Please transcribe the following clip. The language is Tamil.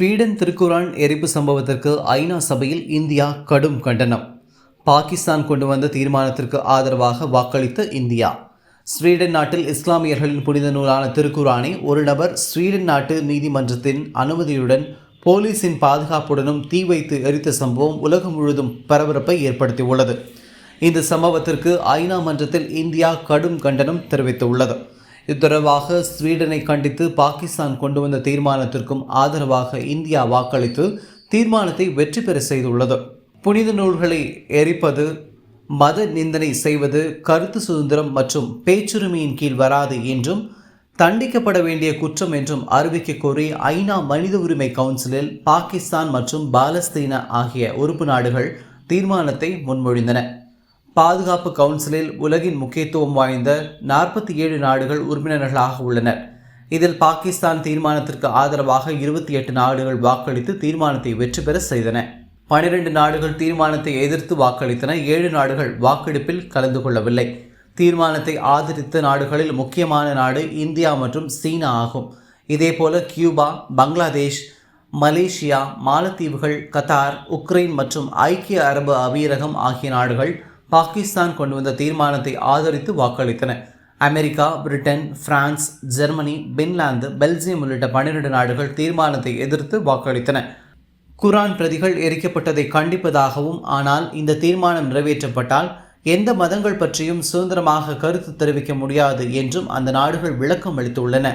ஸ்வீடன் திருக்குரான் எரிப்பு சம்பவத்திற்கு ஐநா சபையில் இந்தியா கடும் கண்டனம். பாகிஸ்தான் கொண்டு வந்த தீர்மானத்திற்கு ஆதரவாக வாக்களித்த இந்தியா. ஸ்வீடன் நாட்டில் இஸ்லாமியர்களின் புனித நூலான திருக்குரானை ஒரு நபர் ஸ்வீடன் நாட்டு நீதிமன்றத்தின் அனுமதியுடன் போலீசின் பாதுகாப்புடனும் தீ வைத்து எரித்த சம்பவம் உலகம் முழுவதும் பரபரப்பை ஏற்படுத்தியுள்ளது. இந்த சம்பவத்திற்கு ஐநா மன்றத்தில் இந்தியா கடும் கண்டனம் தெரிவித்துள்ளது. இத்தொடர்பாக ஸ்வீடனை கண்டித்து பாகிஸ்தான் கொண்டு வந்த தீர்மானத்திற்கும் ஆதரவாக இந்தியா வாக்களித்து தீர்மானத்தை வெற்றி பெற செய்துள்ளது. புனித நூல்களை எரிப்பது மத நிந்தனை செய்வது கருத்து சுதந்திரம் மற்றும் பேச்சுரிமையின் கீழ் வராது என்றும் தண்டிக்கப்பட வேண்டிய குற்றம் என்றும் அறிவிக்க கோரி ஐநா மனித உரிமை கவுன்சிலில் பாகிஸ்தான் மற்றும் பாலஸ்தீன ஆகிய உறுப்பு நாடுகள் தீர்மானத்தை முன்மொழிந்தன. பாதுகாப்பு கவுன்சிலில் உலகின் முக்கியத்துவம் வாய்ந்த நாற்பத்தி ஏழு நாடுகள் உறுப்பினர்களாக உள்ளனர். இதில் பாகிஸ்தான் தீர்மானத்திற்கு ஆதரவாக இருபத்தி எட்டு நாடுகள் வாக்களித்து தீர்மானத்தை வெற்றி பெற செய்தன. பனிரெண்டு நாடுகள் தீர்மானத்தை எதிர்த்து வாக்களித்தன. ஏழு நாடுகள் வாக்கெடுப்பில் கலந்து கொள்ளவில்லை. தீர்மானத்தை ஆதரித்த நாடுகளில் முக்கியமான நாடு இந்தியா மற்றும் சீனா ஆகும். இதேபோல கியூபா பங்களாதேஷ் மலேசியா மாலத்தீவுகள் கத்தார் உக்ரைன் மற்றும் ஐக்கிய அரபு அமீரகம் ஆகிய நாடுகள் பாகிஸ்தான் கொண்டு வந்த தீர்மானத்தை ஆதரித்து வாக்களித்தன. America Britain France Germany Finland Belgium உள்ளிட்ட பன்னிரண்டு நாடுகள் தீர்மானத்தை எதிர்த்து வாக்களித்தன. குரான் பிரதிகள் எரிக்கப்பட்டதை கண்டிப்பதாகவும் ஆனால் இந்த தீர்மானம் நிறைவேற்றப்பட்டால் எந்த மதங்கள் பற்றியும் சுதந்திரமாக கருத்து தெரிவிக்க முடியாது என்றும் அந்த நாடுகள் விளக்கம் அளித்துள்ளன.